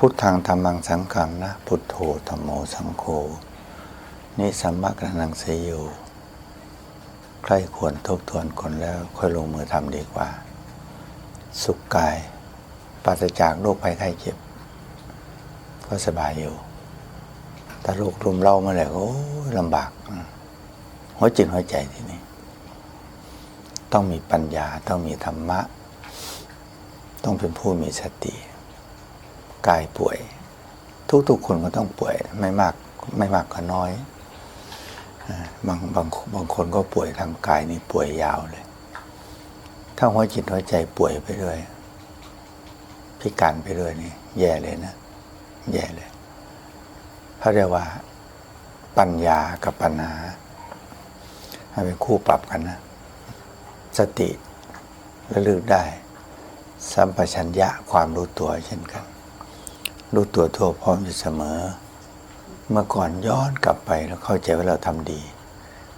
พุทธังธรรมังสังฆังนะ พุทโธธรรมโมสังโฆนิสัมมะกนังเสยโยใครควรทบทวนคนแล้วค่อยลงมือทำดีกว่า สุขกายปราศจากโรคภัยไข้เจ็บ ก็สบายอยู่ถ้าโรครุมเร้ามื่อไหร่ก็โอ้ลำบากหัวจิตหัวใจทีนี่ต้องมีปัญญาต้องมีธรรมะ ต้องเป็นผู้มีสติ กายป่วย ทุกๆคนก็ต้องป่วยไม่มากไม่มากก็น้อยบางบางบางคนก็ป่วยทางกายนี่ป่วยยาวเลย ถ้าหัวจิตหัวใจป่วยไปด้วยพิการไปด้วยนี่แย่เลยนะ แย่เลยเขาเรียกว่า ปัญญากับปัญหาให้เป็นคู่ปรับกันนะ สติระลึกได้ สัมปชัญญะความรู้ตัวเช่นกัน รู้ตัวทั่วพร้อมอยู่เสมอ เมื่อก่อนย้อนกลับไปแล้วเข้าใจว่าเราทำดี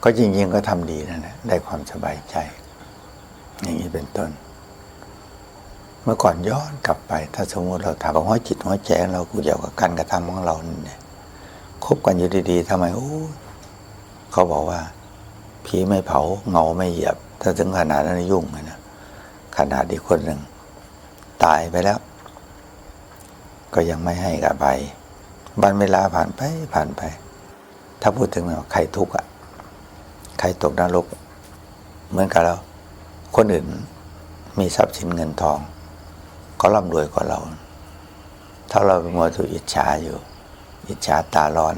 ก็จริงๆก็ทำดีนั่นแหละได้ความสบายใจ อย่างนี้เป็นต้น เมื่อก่อนย้อนกลับไป ถ้าสมมติเราถามว่าหัวจิตหัวใจเราเกี่ยวกับการกระทำของเราเนี่ยคบกันอยู่ดีๆทำไมโอ้เขาบอกว่าผีไม่เผาเงาไม่เหยียบ ถ้าถึงขนาดนั้นยุ่งเลยนะขนาดอีกคนหนึ่งตายไปแล้ว ก็ยังไม่ให้กับไปบันเวลาผ่านไปผ่านไป ถ้าพูดถึงว่าใครทุกข์อะ ใครตกนรกเหมือนกับเรา คนอื่นมีทรัพย์สินเงินทองเขาร่ำรวยกว่าเรา ถ้าเราเป็นมัวถูกอิจฉาอยู่ อิจฉาตาร้อน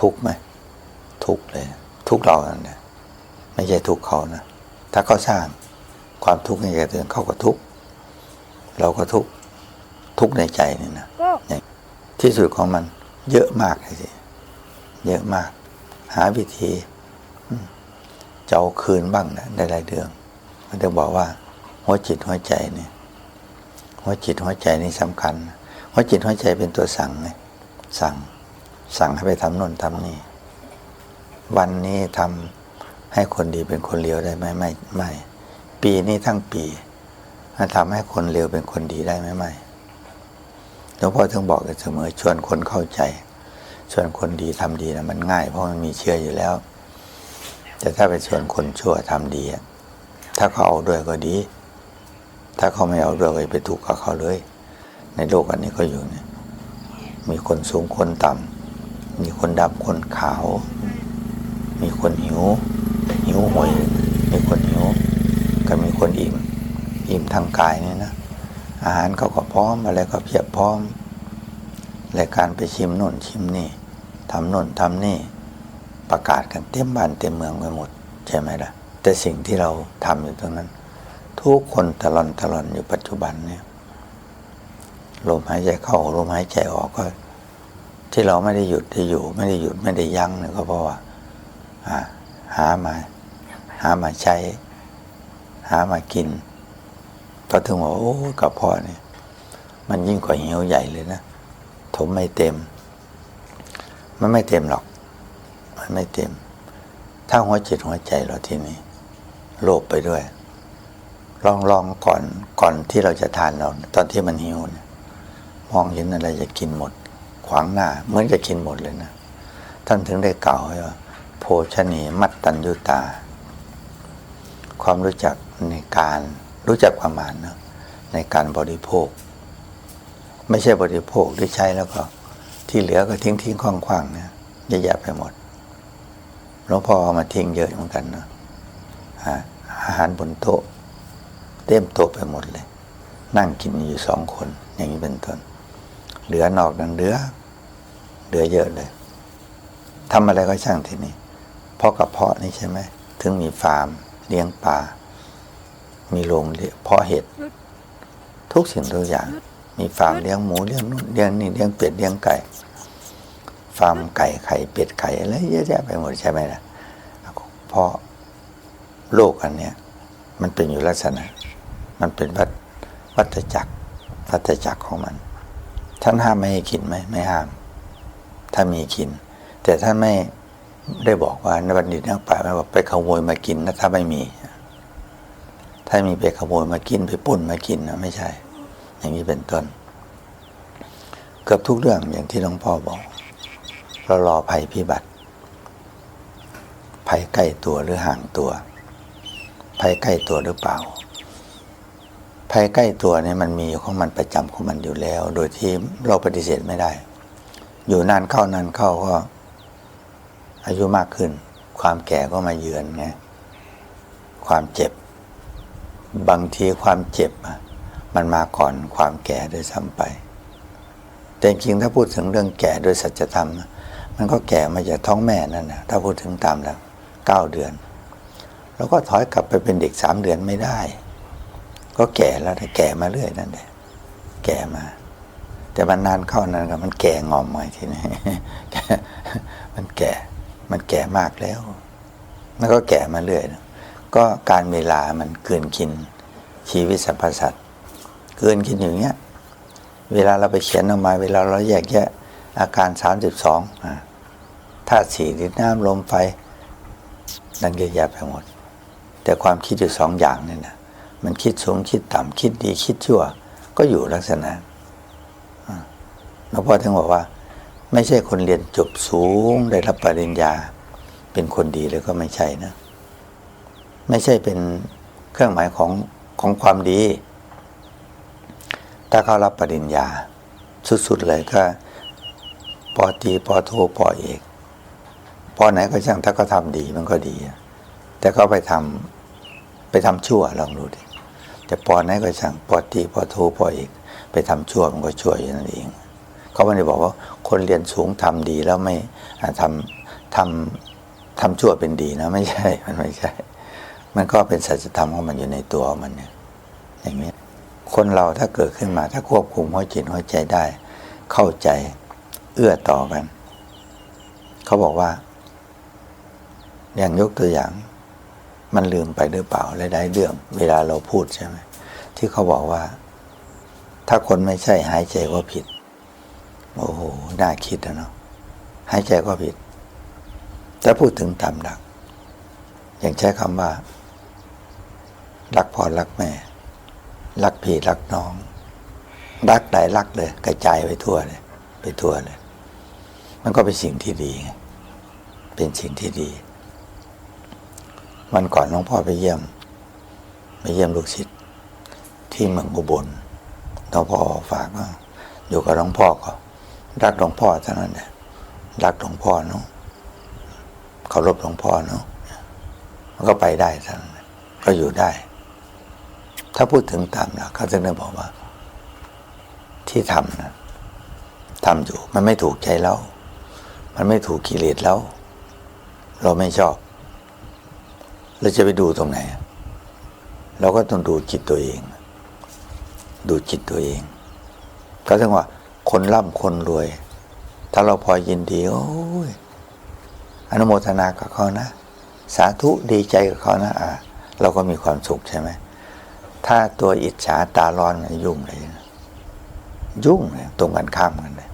ทุกข์ไหมทุกข์เลย ทุกข์เรานั่นแหละไม่ใช่ทุกข์เขานะถ้าเขาสร้างความทุกข์ให้แก่ตัวเองเขาก็ทุกข์เราก็ทุกข์ ทุกข์ในใจนี่นะอย่างที่สุดของมัน เยอะมากเลยสิเยอะมาก หาวิธีอืมจะเอาคืนบ้างนะได้หลายเดือนมันจะบอกว่า หัวจิตหัวใจเนี่ยหัวจิตหัวใจนี่สำคัญ หัวจิตหัวใจเป็นตัวสั่งไงสั่ง สั่งให้ไปทำโน่นทำนี่ วันนี้ทำให้คนดีเป็นคนเลวได้ไหมไม่ไม่ ปีนี้ทั้งปีทำให้คนเลวเป็นคนดีได้ไหมไม่ หลวงพ่อถึงบอกเสมอชวนคนเข้าใจ ชวนคนดีทำดีนะมันง่าย เพราะมันมีเชื่ออยู่แล้ว แต่ถ้าไปชวนคนชั่วทำดี ถ้าเขาเอาด้วยก็ดี ถ้าเขาไม่เอาด้วยก็ไปถูกกับเขาเลย ในโลกอันนี้ก็อยู่เนี่ย มีคนสูงคนต่ำมีคนดำคนขาว มีคนหิว หิวหวยมีคนหิวก็มีคนอิ่ม อิ่มทางกายเนี่ยนะ อาหารเขาก็พร้อมอะไรก็เพียบพร้อมรายการไปชิมโน่นชิมนี่ทำโน่นทำนี่ประกาศกันเต็มบ้านเต็มเมืองไปหมด ใช่ไหมล่ะ แต่สิ่งที่เราทำอยู่ตรงนั้น ทุกคนตลอนตลอนอยู่ปัจจุบันเนี่ยลมหายใจเข้าลมหายใจออกก็ ที่เราไม่ได้หยุดได้อยู่ ไม่ได้หยุดไม่ได้ยั้งเนี่ยก็เพราะว่าหามา หามาใช้ หามากิน พอถึงว่าโอ้กระเพาะเนี่ย มันยิ่งกว่าเหี่ยวใหญ่เลยนะถมไม่เต็ม มันไม่เต็มหรอก มันไม่เต็ม ถ้าหัวจิตหัวใจเราทีนี้โลภไปด้วย ลองลองก่อนก่อนที่เราจะทานเรา ตอนที่มันหิวเนี่ย มองเห็นอะไรจะกินหมด ขวางหน้าเหมือนจะกินหมดเลยนะท่านถึงได้กล่าวไว้ว่า โภชนีมัตตัญยุตา ความรู้จักในการ รู้จักประมาณนะในการบริโภค ไม่ใช่บริโภคที่ใช้แล้วก็ที่เหลือก็ทิ้งทิ้งคว่างคว่างๆเนี่ยเยอะแยะไปหมดหลวงพ่อเอามาทิ้งเยอะเหมือนกันนะอาอาหารบนโต๊ะเต็มโต๊ะไปหมดเลย นั่งกินอยู่สองคน อย่างนี้เป็นต้นเหลือนอกนั้นเหลือเหลือเยอะเลยทำอะไรก็ช่างทีนี้เพราะกระเพาะนี่ใช่ไหมถึงมีฟาร์ม เลี้ยงปลา มีโรงเลี้ยงเพาะเห็ดทุกสิ่งทุกอย่าง มีฟาร์มเลี้ยงหมูเลี้ยงนู่นเลี้ยงนี่เลี้ยงเป็ดเลี้ยงไก่ฟาร์มไก่ไข่เป็ดไข่อะไรเยอะแยะไปหมดใช่ไหมล่ะเพราะโลกอันเนี้ยมันเป็นอยู่ลักษณะ มันเป็นวัฏวัฏจักรวัฏจักรของมัน ท่านห้ามไม่ให้กินไหมไม่ห้าม ถ้ามีกิน แต่ท่านไม่ได้บอกว่าในบัณฑิตนักป่าไม่บอกไปขโมยมากินนะถ้าไม่มี ถ้ามีไปขโมยมากินไปปล้นมากินนะไม่ใช่ อย่างนี้เป็นต้น เกือบทุกเรื่องอย่างที่หลวงพ่อบอกเรารอภัยพิบัติภัยใกล้ตัวหรือห่างตัวภัยใกล้ตัวหรือเปล่าภัยใกล้ตัวเนี่ยมันมีของมันประจำของมันอยู่แล้ว โดยที่เราปฏิเสธไม่ได้ อยู่นานเข้านานเข้าก็ อายุมากขึ้น ความแก่ก็มาเยือนไงความเจ็บ บางทีความเจ็บมันมาก่อนความแก่โดวยซ้ำไป แต่จริงถ้าพูดถึงเรื่องแก่โดยสัจธรรม มันก็แก่มาจากท้องแม่นั่นนะถ้าพูดถึงตามแล้วเก้าเดือน แล้วก็ถอยกลับไปเป็นเด็กสามเดือนไม่ได้ ก็แก่แล้วแต่แก่มาเรื่อยนั่นแหละแก่มา แต่มันนานเข้านั้นก็มันแก่งอมใหม่ทีนี้มันแก่มันแก่มากแล้ว แล้วก็แก่มาเรื่อยนะ ก็การเวลามันเกินกินชีวิตสรรพสัตว์เกินกินอย่างเงี้ยเวลาเราไปเขียนออกมา เวลาเราแยกแยะอาการสามสิบสองธาตุสี่ดินน้ำลมไฟดังเยอะแยะไปหมด แต่ความคิดอยู่สองอย่างนี่นะมันคิดสูงคิดต่ำคิดดีคิดชั่ว ก็อยู่ลักษณะหลวงพ่อถึงบอกว่า ไม่ใช่คนเรียนจบสูงได้รับปริญญา เป็นคนดีเลยก็ไม่ใช่นะ ไม่ใช่เป็นเครื่องหมายของของความดี ถ้าเขารับปริญญา สุดๆเลยก็ปอตีปอโทปอเอกปอไหนก็ช่างถ้าเขาทำดีมันก็ดี แต่เขาไปทำไปทำชั่วลองดูดิแต่ปอไหนก็ช่างปอตีปอโทปอเอกไปทำชั่วมันก็ชั่วอยู่นั่นเองเขาไม่ได้บอกว่าคนเรียนสูงทำดีแล้วไม่ทำทำทำชั่วเป็นดีนะ ไม่ใช่มันไม่ใช่ มันก็เป็นสัจธรรมของมันอยู่ในตัวมันเนี่ยอย่างนี้คนเราถ้าเกิดขึ้นมาถ้าควบคุมหัวจิตหัวใจได้ เข้าใจเอื้อต่อกัน เขาบอกว่า อย่างยกตัวอย่าง มันลืมไปหรือเปล่าหลายๆเรื่องเวลาเราพูดใช่ไหมที่เขาบอกว่า ถ้าคนไม่ใช่หายใจก็ผิด โอ้โหน่าคิดนะเนาะหายใจก็ผิดถ้าพูดถึงตามหลัก อย่างใช้คำว่า รักพ่อรักแม่ รักพี่รักน้อง รักใดรักเลย กระจายไปทั่วเลย ไปทั่วเลย มันก็เป็นสิ่งที่ดีไงเป็นสิ่งที่ดีวันก่อนหลวงพ่อไปเยี่ยม ไปเยี่ยมลูกศิษย์ที่เมืองอุบลหลวงพ่อฝากว่าอยู่กับหลวงพ่อก็รักหลวงพ่อเท่านั้นแหละรักหลวงพ่อเนาะเคารพหลวงพ่อเนาะมันก็ไปได้เท่านั้นก็อยู่ได้ ถ้าพูดถึงตามหลักเขาจะได้บอกว่า ที่ทำนะทำอยู่ มันไม่ถูกใจเรามันไม่ถูกกิเลสแล้วเราไม่ชอบเราจะไปดูตรงไหน เราก็ต้องดูจิตตัวเอง ดูจิตตัวเอง ก็ถึงว่า คนร่ำคนรวย ถ้าเราพอยินดีโอ้ยอนุโมทนากับเขานะ สาธุดีใจกับเขานะอ่าเราก็มีความสุขใช่ไหม ถ้าตัวอิจฉาตาร้อนยุ่งเลยนะยุ่งเลยตรงกันข้ามกันเลย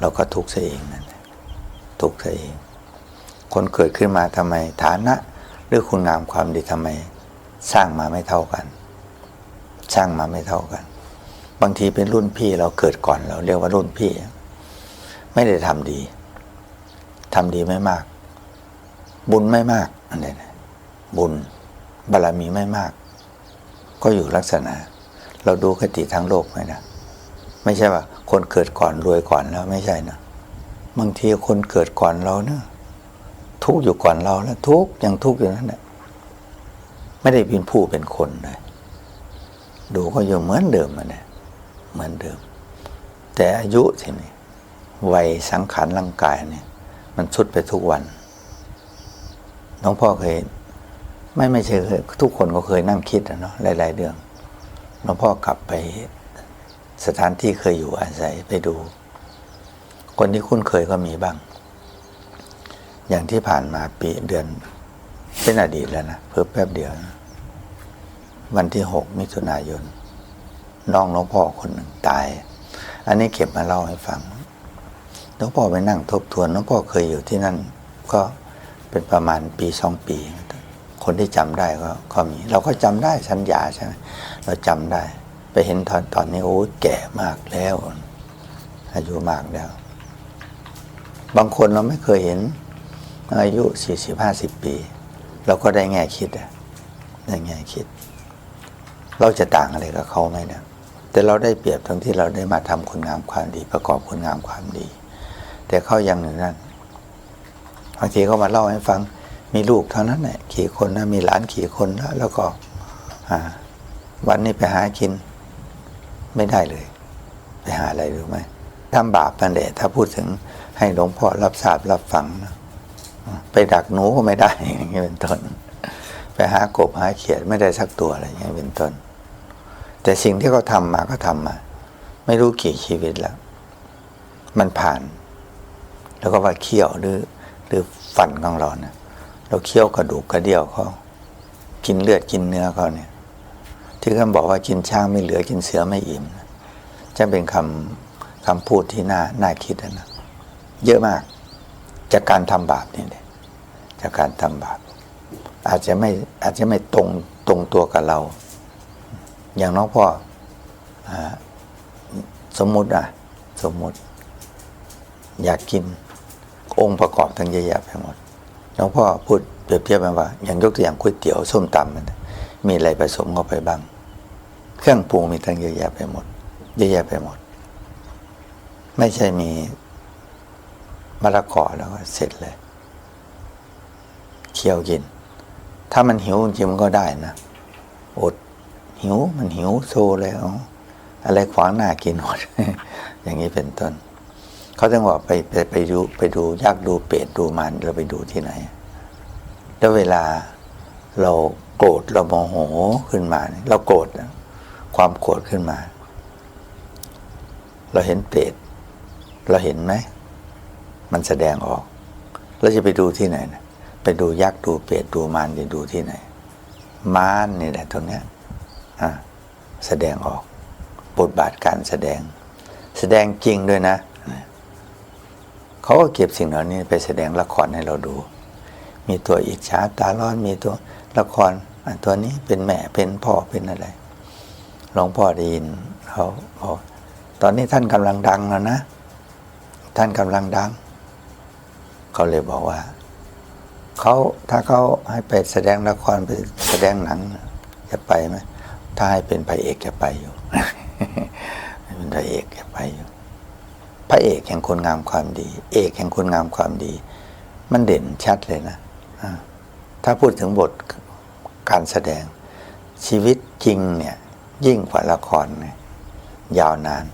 เราก็ทุกข์ซะเองนั่นแหละทุกข์ซะเอง คนเกิดขึ้นมาทำไมฐานะหรือคุณงามความดีทำไม สร้างมาไม่เท่ากัน สร้างมาไม่เท่ากัน บางทีเป็นรุ่นพี่เราเกิดก่อนเราเรียกว่ารุ่นพี่ ไม่ได้ทำดีทำดีไม่มาก บุญไม่มากอันนี้นะบุญบารมีไม่มาก ก็อยู่ลักษณะ เราดูคติทางโลกไหมนะไม่ใช่ว่าคนเกิดก่อนรวยก่อนแล้วไม่ใช่นะบางทีคนเกิดก่อนเราเนะทุกอยู่ก่อนเราแล้วทุกยังทุกอยู่นั่นแหละไม่ได้เป็นผู้เป็นคนเลยดูก็อยังเหมือนเดิมนเนี่ยเหมือนเดิม แต่อายุทีนี้วัยสังขารร่างกายเนี่ย มันสุดไปทุกวันน้องพ่อเคย ไม่ไม่ใช่เคยทุกคนก็เคยนั่งคิดนะเนาะหลาย ๆ เรื่องหลวงพ่อกลับไปสถานที่เคยอยู่อาศัยไปดู คนที่คุ้นเคยก็มีบ้าง อย่างที่ผ่านมาปีเดือนเป็นอดีตแล้วนะเพิ่แป๊บเดียวนะวันที่หกมิถุนายนน้องหลวงพ่อคนหนึ่งตาย อันนี้เก็บมาเล่าให้ฟังหลวงพ่อไปนั่งทบทวนหลวงพ่อเคยอยู่ที่นั่น ก็เป็นประมาณปีสองปี คนที่จำได้ก็ก็มี เราก็จำได้สัญญาใช่ไหมเราจำได้ ไปเห็นตอนตอนนี้โอ้ยแก่มากแล้ว อายุมากแล้ว บางคนเราไม่เคยเห็น อายุสี่สิบห้าสิบปี เราก็ได้แง่คิดอะได้แง่คิด เราจะต่างอะไรกับเขาไหมเนี่ยแต่เราได้เปรียบตรงที่เราได้มาทำคุณงามความดี ประกอบคุณงามความดี แต่เขายังหนึ่งนั้นบางทีเขามาเล่าให้ฟัง มีลูกเท่านั้นแหละกี่คนนะมีหลานกี่คนแล้วแล้วก็วันนี้ไปหากินไม่ได้เลย ไปหาอะไรรู้ไหมทำบาปนั่นแหละถ้าพูดถึงให้หลวงพ่อรับทราบรับฟังนะไปดักหนูก็ไม่ได้อย่างนี้เป็นต้นไปหากบหาเขียดไม่ได้สักตัวอะไรอย่างนี้เป็นต้น แต่สิ่งที่เขาทำมาก็ทำมา ไม่รู้กี่ชีวิตแล้ว มันผ่าน แล้วก็ว่าเคี้ยวหรือหรือฟันของเราเนี่ย เราเคี้ยวกระดูกกระเดี่ยวเขากินเลือดกินเนื้อเขาเนี่ย ที่ท่านบอกว่ากินช้างไม่เหลือกินเสือไม่อิ่มจะเป็นคำคำพูดที่น่าน่าคิดนะเยอะมาก จากการทำบาปนี่แหละจากการทำบาปอาจจะไม่อาจจะไม่ตรงตรงตัวกับเรา อย่างน้องพ่ออสมมุติอะ สมมุติ อยากกินองค์ประกอบทั้งเยอะแยะไปหมด น้องพ่อพูดเปรียบเทียบมาว่า อย่างยกตัวอย่างก๋วยเตี๋ยวส้มตำมันมีอะไรผสมเข้าไปบ้าง เครื่องปรุงมีทั้งเยอะแยะไปหมด เยอะแยะไปหมด ไม่ใช่มีมะละกอแล้วก็เสร็จเลยเคี่ยวกิน ถ้ามันหิวจริงมันก็ได้นะ อดหิวมันหิวโซเลยเอาอะไรขวางหน้ากินหมด อย่างนี้เป็นต้น เขาต้องบอกไปไปไปดูไปดูยักษ์ดูเป็ดดูมันเราไปดูที่ไหน แล้วเวลาเราโกรธเราโมโหขึ้นมา เราโกรธความโกรธขึ้นมา เราเห็นเปรตเราเห็นไหมมันแสดงออกเราจะไปดูที่ไหนนะไปดูยักษ์ดูเปรตดูมารจะดูที่ไหนมารนี่แหละตรงเนี้ยแสดงออกบทบาทการแสดง แสดงจริงด้วยนะ เขาก็เก็บสิ่งเหล่านี้ไปแสดงละครให้เราดู มีตัวอิจฉาตาร้อนมีตัวละครตัวนี้เป็นแม่เป็นพ่อเป็นอะไรหลวงพ่อได้ยินเขาบอกตอนนี้ท่านกำลังดังแล้วนะ ท่านกำลังดัง เขาเลยบอกว่าเขาถ้าเขาให้ไปแสดงละครไปแสดงหนังจะไปไหมถ้าให้เป็นพระเอกจะไปอยู่เป็นพระเอกจะไปอยู่ พระเอกแห่งคนงามความดี เอกแห่งคนงามความดี มันเด่นชัดเลยนะถ้าพูดถึงบทการแสดงชีวิตจริงเนี่ยยิ่งกว่าละครนี่ยาวนาน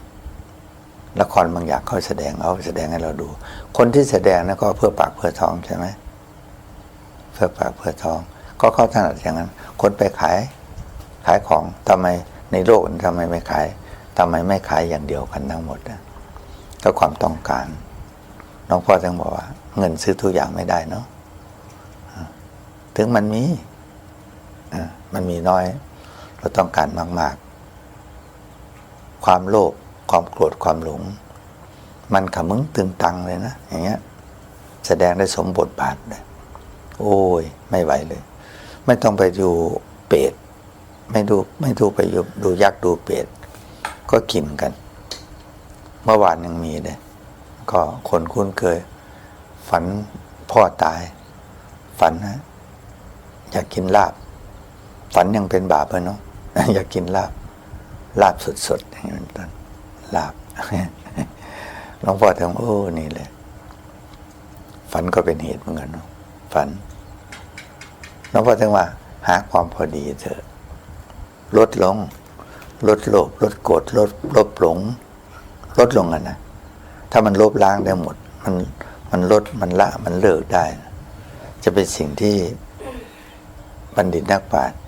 ละครบางอย่างเขาแสดงเอาแสดงให้เราดู คนที่แสดงนะก็เพื่อปากเพื่อท้องใช่ไหมเพื่อปากเพื่อท้อง ก็เข้าถนัดอย่างนั้น คนไปขายขายของทำไมในโลกนี้ทำไมไม่ขายทำไมไม่ขายอย่างเดียวกันทั้งหมดนะ ก็ความต้องการน้องพ่อจึงบอกว่า เงินซื้อทุกอย่างไม่ได้เนาะถึงมันมีมันมีน้อย เราต้องการมาก ๆ ความโลภความโกรธความหลง มันขมึงตึงตังเลยนะ อย่างเงี้ย แสดงได้สมบทบาทเลยโอ้ย ไม่ไหวเลย ไม่ต้องไปดูเปรตไม่ดูไม่ดูไปดูดูยักษ์ดูเปรตก็กินกัน เมื่อวานยังมีเลยก็คนคุ้นเคย ฝันพ่อตาย ฝันนะอยากกินลาบ ฝันยังเป็นบาปเลยเนาะอยากกินลาบ ลาบสดๆอย่างนี้เป็นต้นลาบหลวงพ่อทำโอ้นี่เลยฝันก็เป็นเหตุเหมือนกันเนาะฝันหลวงพ่อถึงว่า หาความพอดีเถอะลดลงลดโลภลดโกรธลดลบหลง ลดลงกันนะ ถ้ามันลบล้างได้หมด มันมันลดมันละมันเลิกได้ จะเป็นสิ่งที่บัณฑิตนักปราชญ์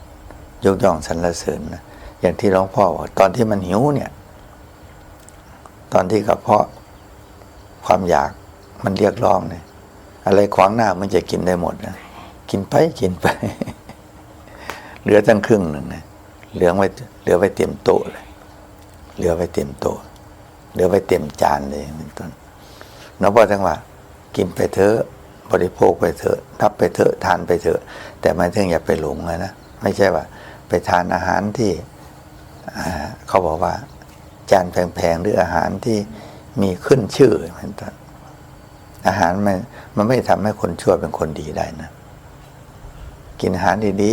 ยกย่องสรรเสริญนะอย่างที่หลวงพ่อบอกตอนที่มันหิวเนี่ย ตอนที่กระเพาะความอยากมันเรียกร้องเนี่ย อะไรขวางหน้ามันจะกินได้หมดนะกินไปกินไป เหลือตั้งครึ่งหนึ่งนะเหลือไว้เหลือไว้เตรียมโต๊ะเลย เหลือไว้เตรียมโต๊ะ เหลือไว้เตรียมจานเลยเป็นต้นน้องพ่อทั้งว่ากินไปเถอะบริโภคไปเถอะรับไปเถอะทานไปเถอะ แต่ไม่ถึงอย่าไปหลงเลยนะไม่ใช่ว่า ไปทานอาหารที่เขาบอกว่า จานแพงๆหรืออาหารที่มีขึ้นชื่อมันต้นอาหารมันมันไม่ทำให้คนชั่วเป็นคนดีได้นะ กินอาหารดี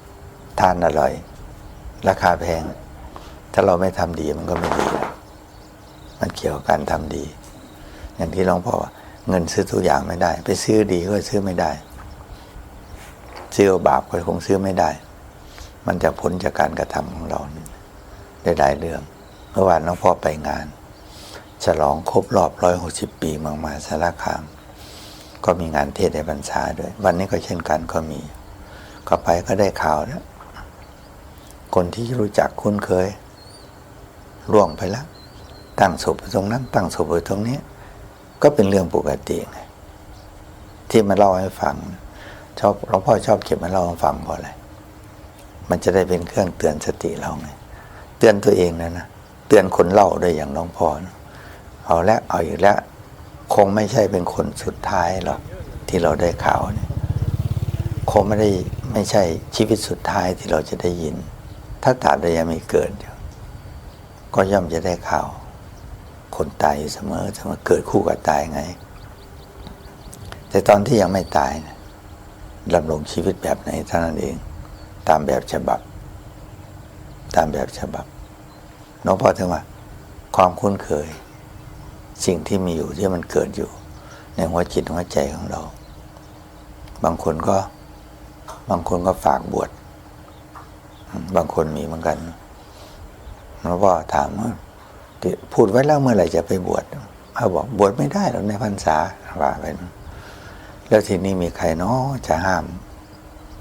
ๆทานอร่อย ราคาแพง ถ้าเราไม่ทำดีมันก็ไม่ดี มันเกี่ยวกับการทำดี อย่างที่หลวงพ่อว่าเงินซื้อทุกอย่างไม่ได้ ไปซื้อดีก็ซื้อไม่ได้ ซื้อบาปก็คงซื้อไม่ได้ มันจะผลจากการกระทำของเราได้หลายเรื่องเมื่อวานหลวงพ่อไปงาน ฉลองครบรอบร้อยหกสิบปีเมืองมหาสารคาม ก็มีงานเทศในพรรษาด้วย วันนี้ก็เช่นกันก็มีก็ไปก็ได้ข่าวแล้วคนที่รู้จักคุ้นเคยล่วงไปแล้ว ตั้งศพตรงนั้น ตั้งศพตรงนี้ ก็เป็นเรื่องปกติไงที่มาเล่าให้ฟัง ชอบหลวงพ่อชอบเก็บมาเล่าให้ฟังเพราะอะไรมันจะได้เป็นเครื่องเตือนสติเราไงเตือนตัวเองนะนะเตือนคนเล่าด้วยอย่างน้องพ่อนะเอาละเอาอีกแล้วคงไม่ใช่เป็นคนสุดท้ายหรอกที่เราได้ข่าวเนี่ยคงไม่ได้ไม่ใช่ชีวิตสุดท้ายที่เราจะได้ยิน ถ้าตราบใดยังไม่เกิดก็ย่อมจะได้ข่าว คนตายอยู่เสมอเสมอเกิดคู่กับตายไง แต่ตอนที่ยังไม่ตายนะดำรงชีวิตแบบไหนเท่านั้นเอง ตามแบบฉบับ ตามแบบฉบับหลวงพ่อถึงว่า ความคุ้นเคย สิ่งที่มีอยู่ที่มันเกิดอยู่ ในหัวจิตหัวใจของเรา บางคนก็บางคนก็ฝากบวชบางคนมีเหมือนกันหลวงพ่อถามว่า พูดไว้แล้วเมื่อไหร่จะไปบวชเขาบอกบวชไม่ได้หรอกในพรรษาว่าไปนแล้วทีนี้มีใครเนาะจะห้าม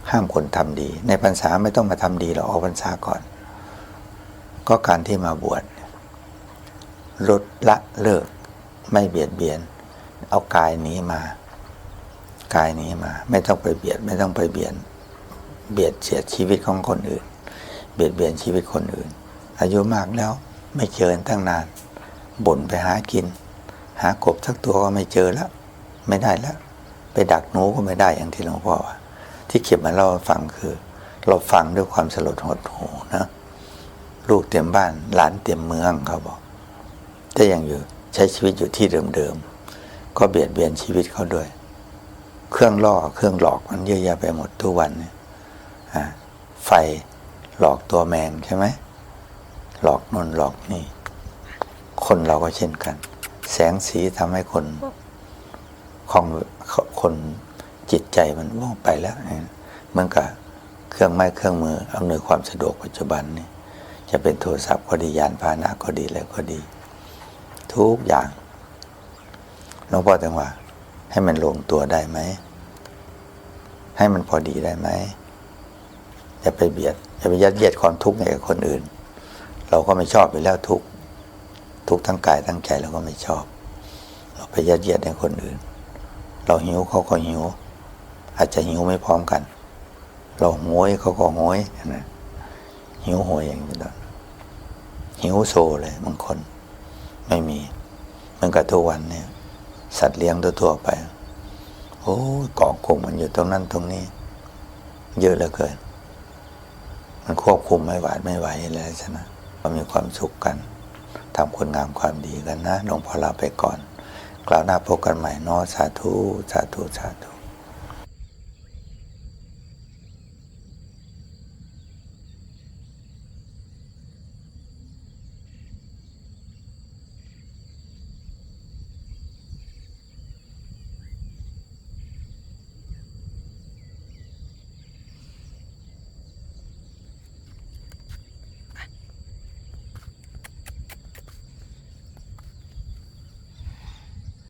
ห้ามคนทำดี ในพรรษาไม่ต้องมาทำดีเราออกพรรษาก่อน ก็การที่มาบวชลดละเลิก ไม่เบียดเบียน เอากายนี้มา กายนี้มา ไม่ต้องไปเบียด ไม่ต้องไปเบียน เบียดเสียชีวิตของคนอื่น เบียดเบียนชีวิตคนอื่น อายุมากแล้ว ไม่เจอกันตั้งนาน บ่นไปหากิน หากบสักตัวก็ไม่เจอแล้ว ไม่ได้แล้ว ไปดักหนูก็ไม่ได้อย่างที่หลวงพ่อว่า ที่เก็บมาเล่าฟังคือ เราฟังด้วยความสลดหดหูนะลูกเต็มบ้านหลานเต็มเมืองเขาบอกแต่ยังอยู่ใช้ชีวิตอยู่ที่เดิมๆก็เบียดเบียนชีวิตเขาด้วย เครื่องล่อเครื่องหลอกมันเยอะแยะไปหมดทุกวันเนี่ยไฟหลอกตัวแมงใช่ไหม หลอกนนหลอกนี่ คนเราก็เช่นกัน แสงสีทำให้คนของคนจิตใจมันว่องไปแล้วเนี่ยเหมือนกับเครื่องไม้เครื่องมืออำนวยความสะดวกปัจจุบันนี่จะเป็นโทรศัพท์ก็ดียานพาหนะก็ดีอะไรก็ดี ทุกอย่างหลวงพ่อจังว่า ให้มันลงตัวได้ไหม ให้มันพอดีได้ไหมอย่าไปเบียดอย่าไปยัดเยียดความทุกข์ให้กับคนอื่น เราก็ไม่ชอบไปแล้วทุกทุกทั้งกายทั้งใจเราก็ไม่ชอบ เราไปยัดเยียดให้คนอื่น เราหิวเขาก็หิว อาจจะหิวไม่พร้อมกัน เราโหยเขาก็โหยนะหิวโหยอย่างนี้ตอนหิวโซเลยบางคน ไม่มีเหมือนกับทุกวันเนี่ย สัตว์เลี้ยงตัวไป โอ้ยเกาะกลุ่มมันอยู่ตรงนั้นตรงนี้ เยอะเหลือเกิน มันควบคุมไม่หวาดไม่ไหวเลยใช่ไหม เรามีความสุขกันทำคุณงามความดีกันนะหลวงพ่อลาไปก่อน กล่าวหน้าพบกันใหม่เนอะสาธุ สาธุ สาธุ